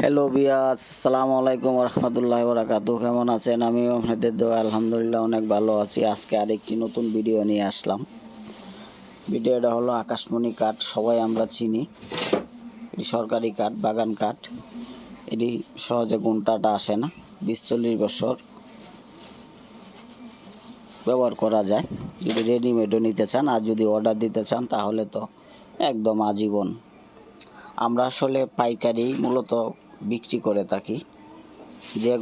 Hello বিয়াস আসসালামু আলাইকুম রহমতুল্লাহ বরাকাতু কেমন আছেন? আমি আপনাদের দোয়া, আলহামদুলিল্লাহ, অনেক ভালো আছি। আজকে আরেকটি নতুন ভিডিও নিয়ে আসলাম। ভিডিওটা হলো আকাশমণি কাঠ, সবাই আমরা চিনি। এটি সরকারি কাঠ, বাগান কাঠ। এটি সহজে গুণটাটা আসে না, বিশ চল্লিশ বছর ব্যবহার করা যায়। যদি রেডিমেডও নিতে চান আর যদি অর্ডার দিতে চান, তাহলে তো একদম আজীবন আমরা আসলে পাইকারি মূলত বিক্রি করে থাকি। যে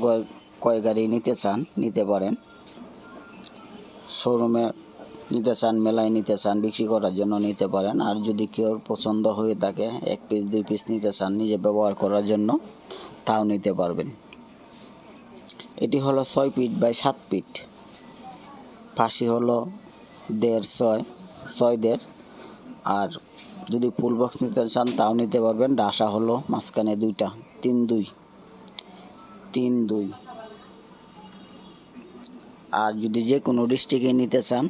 কয় গাড়ি নিতে চান, নিতে পারেন। শোরুমে নিতে চান, মেলায় নিতে চান, বিক্রি করার জন্য নিতে পারেন। আর যদি কেউ পছন্দ হয়ে থাকে, এক পিস দুই পিস নিতে চান, নিজে ব্যবহার করার জন্য, তাও নিতে পারবেন। এটি হলো ছয় ফিট বাই সাত ফিট ফাঁসি হলো দেড় ছয় ছয় দেড়। আর যদি ফুল বক্স নিতে চান, তাও নিতে পারবেন। ডাসা হলো মাঝখানে দুইটা। তিন দুই। তিন দুই। আর যদি যে কোনো ডিস্ট্রিক্টে নিতে চান,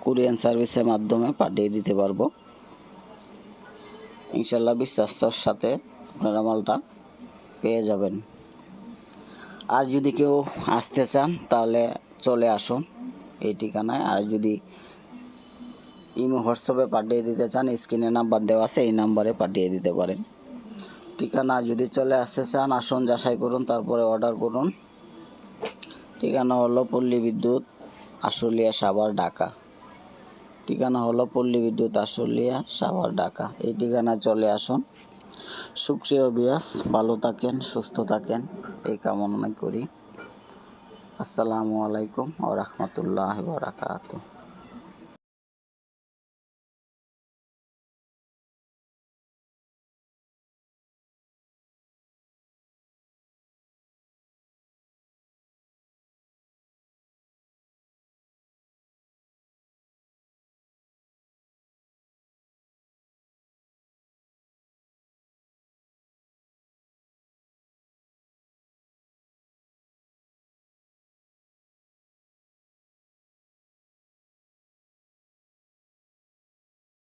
কুরিয়ান সার্ভিসের মাধ্যমে পাঠিয়ে দিতে পারব। ইনশাল্লাহ বিশ্বাসের সাথে আপনারা মালটা পেয়ে যাবেন। আর যদি কেউ আসতে চান, তাহলে চলে আসুন এই ঠিকানায়। আর যদি ইমো হোয়াটসঅ্যাপে পাঠিয়ে দিতে চান, স্ক্রিনে নাম্বার দেওয়া আছে, এই নাম্বারে পাঠিয়ে দিতে পারেন। ঠিকানা যদি চলে আসতে চান, আসুন যাচাই করুন, তারপরে অর্ডার করুন। ঠিকানা হলো পল্লী বিদ্যুৎ, আশুলিয়া সাভার, ঢাকা। ঠিকানা হলো পল্লী বিদ্যুৎ, আশুলিয়া সাভার, ঢাকা। এই ঠিকানা চলে আসুন। সুপ্রিয় বিয়াস ভালো থাকেন, সুস্থ থাকেন, এই কামনা করি। আসসালামু আলাইকুম ও রহমতুল্লাহ বারাকাতুহ।